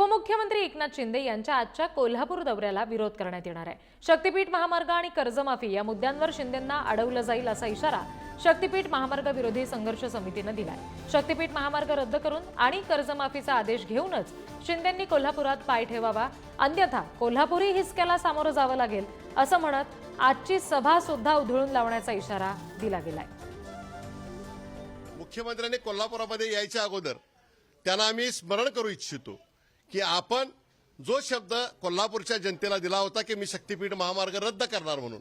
उपमुख्यमंत्री एकनाथ शिंदे यांच्या आजच्या कोल्हापूर दौऱ्याला विरोध करण्यात येणार आहे. शक्तीपीठ महामार्ग आणि कर्जमाफी या मुद्द्यांवर शिंदेंना अडवलं जाईल असा इशारा शक्तीपीठ महामार्ग विरोधी संघर्ष समितीनं दिलाय. शक्तीपीठ महामार्ग रद्द करून आणि कर्जमाफीचा आदेश घेऊनच शिंदेंनी कोल्हापुरात पाय ठेवावा अन्यथा कोल्हापुरी हिसक्याला सामोरं जावं लागेल असं म्हणत आजची सभा सुद्धा उधळून लावण्याचा इशारा दिला गेलाय. मुख्यमंत्र्यांनी कोल्हापुरामध्ये यायच्या अगोदर त्यांना आम्ही स्मरण करू इच्छितो. की आपण जो शब्द कोल्हापूरच्या जनतेला दिला होता की मी शक्तीपीठ महामार्ग रद्द करणार म्हणून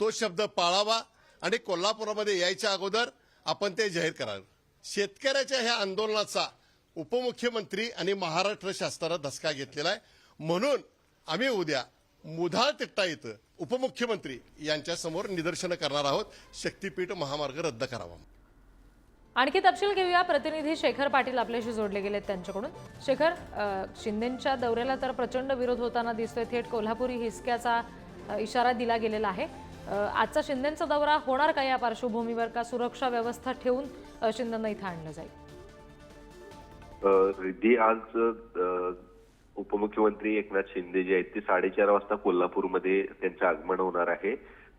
तो शब्द पाळावा आणि कोल्हापुरामध्ये यायच्या अगोदर आपण ते जाहीर करावं. शेतकऱ्याच्या ह्या आंदोलनाचा उपमुख्यमंत्री आणि महाराष्ट्र शासनानं धसका घेतलेला आहे. म्हणून आम्ही उद्या मुधाळ तिट्टा इथं उपमुख्यमंत्री यांच्यासमोर निदर्शनं करणार आहोत. शक्तीपीठ महामार्ग रद्द करावा आणखी तपशील घेऊया. प्रतिनिधी शेखर पाटील आपल्याशी जोडले गेलेत त्यांच्याकडून. शेखर शिंदेच्या शिंदेंच्या दौऱ्याला तर प्रचंड विरोध होताना दिसतोय. थेट कोल्हापुरी हिसक्याचा इशारा दिला गेलेला आहे. आजचा शिंदेंचा दौरा होणार का या पार्श्वभूमीवर का सुरक्षा व्यवस्था ठेवून शिंदेना शिंदेंना इथं आणलं जाईल? रिद्धी आज उपमुख्यमंत्री एकनाथ शिंदे जे आहेत ते साडेचार वाजता कोल्हापूरमध्ये त्यांचं आगमन होणार आहे.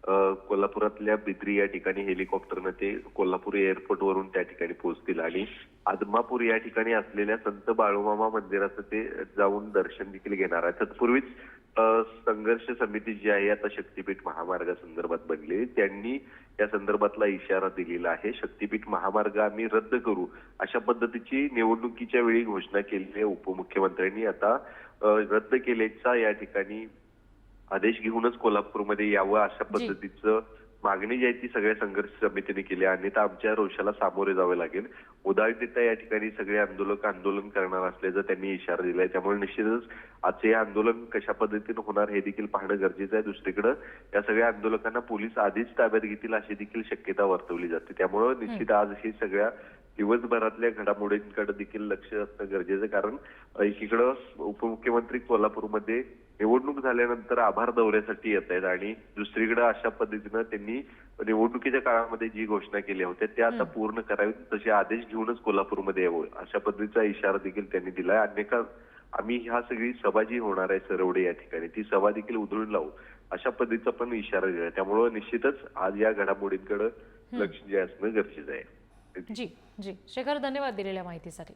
कोल्हापुरातल्या बिद्री या ठिकाणी हेलिकॉप्टरनं ते कोल्हापूर एअरपोर्ट वरून त्या ठिकाणी पोहोचतील. आणि आदमापूर या ठिकाणी असलेल्या संत बाळूमामा मंदिराचं ते जाऊन दर्शन देखील घेणार आहे. तत्पूर्वीच संघर्ष समिती जी आहे आता शक्तीपीठ महामार्गासंदर्भात बनली. त्यांनी या संदर्भातला इशारा दिलेला आहे. शक्तीपीठ महामार्ग आम्ही रद्द करू अशा पद्धतीची निवडणुकीच्या वेळी घोषणा केलेली आहे उपमुख्यमंत्र्यांनी. आता रद्द केल्याचा या ठिकाणी आदेश घेऊनच कोल्हापूरमध्ये यावं अशा. पद्धतीचं मागणी जी आहे ती सगळ्या संघर्ष समितीने केली आहे. अन्यथा आमच्या रोषाला सामोरे जावे लागेल. उदाहरणरित्या या ठिकाणी सगळे आंदोलक आंदोलन करणार असल्याचा त्यांनी इशारा दिलाय. त्यामुळे निश्चितच आजचे हे आंदोलन कशा पद्धतीनं होणार हे देखील पाहणं गरजेचं आहे. दुसरीकडे या सगळ्या आंदोलकांना पोलीस आधीच ताब्यात घेतील अशी देखील शक्यता वर्तवली जाते. त्यामुळे निश्चित आज ही सगळ्या दिवसभरातल्या घडामोडींकडे देखील लक्ष असणं गरजेचं कारण एकीकडं उपमुख्यमंत्री कोल्हापूरमध्ये निवडणूक झाल्यानंतर आभार दौऱ्यासाठी येत आहेत आणि दुसरीकडे अशा पद्धतीनं त्यांनी निवडणुकीच्या काळामध्ये जी घोषणा केल्या होत्या त्या आता पूर्ण करावीत. तसे आदेश घेऊनच कोल्हापूरमध्ये यावं अशा पद्धतीचा इशारा देखील त्यांनी दिलाय. अन्यथा आम्ही ह्या सगळी सभा जी होणार आहे सरवडे या ठिकाणी ती सभा देखील उधळून लावू अशा पद्धतीचा पण इशारा दिलाय. त्यामुळं निश्चितच आज या घडामोडींकडे लक्ष जे असणं गरजेचं आहे. जी जी. शेखर धन्यवाद दिलेल्या माहितीसाठी.